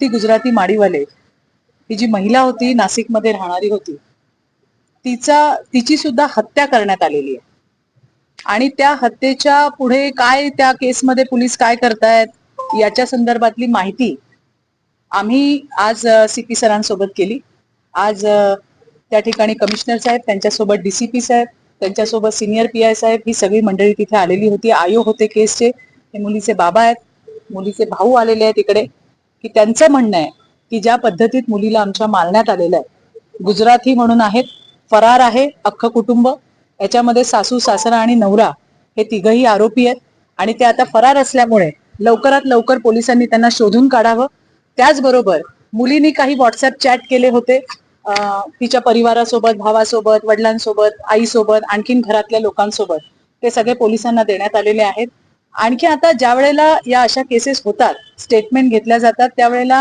भक्ती गुजराती माडीवाले. ही जी महिला होती नाशिकमध्ये राहणारी होती. तिचा तिची सुद्धा हत्या करण्यात आलेली आहे. आणि त्या हत्येच्या पुढे काय त्या केसमध्ये पोलीस काय करतायत याच्या संदर्भातली माहिती आम्ही आज सीपी सरांसोबत केली. आज त्या ठिकाणी कमिशनर साहेब त्यांच्यासोबत डीसीपी साहेब त्यांच्यासोबत सिनियर पी आय साहेब ही सगळी मंडळी तिथे आलेली होती. आयो होते केसचे. हे मुलीचे बाबा आहेत. मुलीचे भाऊ आलेले आहेत इकडे. की त्यांचं म्हणणं आहे की ज्या पद्धतीत मुलीला आमच्या मारण्यात आलेलं आहे. गुजराती म्हणून आहेत फरार आहे अख्खं कुटुंब. याच्यामध्ये सासू सासरा आणि नवरा हे तिघही आरोपी आहेत. आणि ते आता फरार असल्यामुळे लवकरात लवकर पोलिसांनी त्यांना शोधून काढावं. त्याचबरोबर मुलीनी काही व्हॉट्सअप चॅट केले होते. तिच्या परिवारासोबत भावासोबत वडिलांसोबत आईसोबत आणखीन घरातल्या लोकांसोबत. ते सगळे पोलिसांना देण्यात आलेले आहेत. आणखी आता ज्या वेळेला या अशा केसेस होतात स्टेटमेंट घेतल्या जातात त्यावेळेला